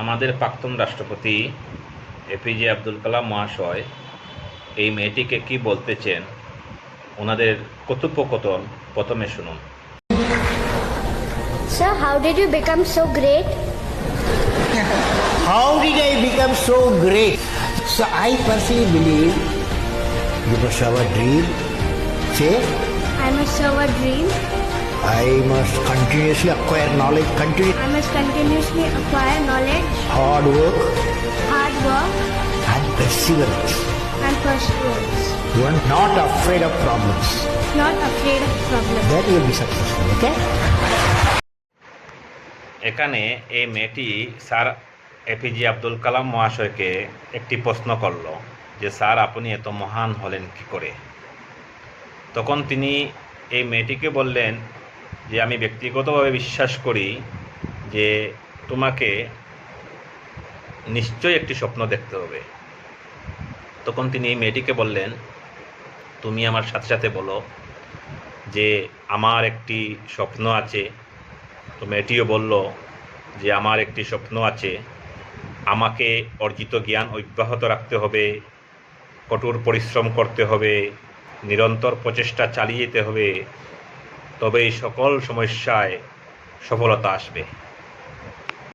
আমাদের প্রাক্তন রাষ্ট্রপতি এপিজে আব্দুল কালাম মহাশয় এই মেয়েটিকে কি বলতেছেন ওনাদের কথোপকথন প্রথমে শুনুন Sir, how did you become so great? How did I become so great? So I personally believe you must have a dream. Say, I must serve a dream. I must continuously acquire knowledge, continue I must continuously acquire knowledge, hard work hard work, and perseverance. and perseverance. You are not afraid of problems. Not afraid of problems. You will be successful, okay? এখানে এই মেয়েটি sir APJ Abdul Kalam মহাশয়কে একটি প্রশ্ন করল যে sir আপনি এত মহান হলেন কি করে তখন তিনি এই মেয়েটিকে বললেন যে আমি ব্যক্তিগতভাবে বিশ্বাস করি যে তোমাকে নিশ্চয়ই একটি স্বপ্ন দেখতে হবে। তখন তিনি এই মেয়েটিকে বললেন, তুমি আমার সাথে সাথে বলো যে আমার একটি স্বপ্ন আছে। তো মেয়েটিও বলল যে, আমার একটি স্বপ্ন আছে। আমাকে অর্জিত জ্ঞান অব্যাহত রাখতে হবে, কঠোর পরিশ্রম করতে হবে, নিরন্তর প্রচেষ্টা চালিয়ে যেতে হবে তবেই সকল সমস্যায় সফলতা আসবে।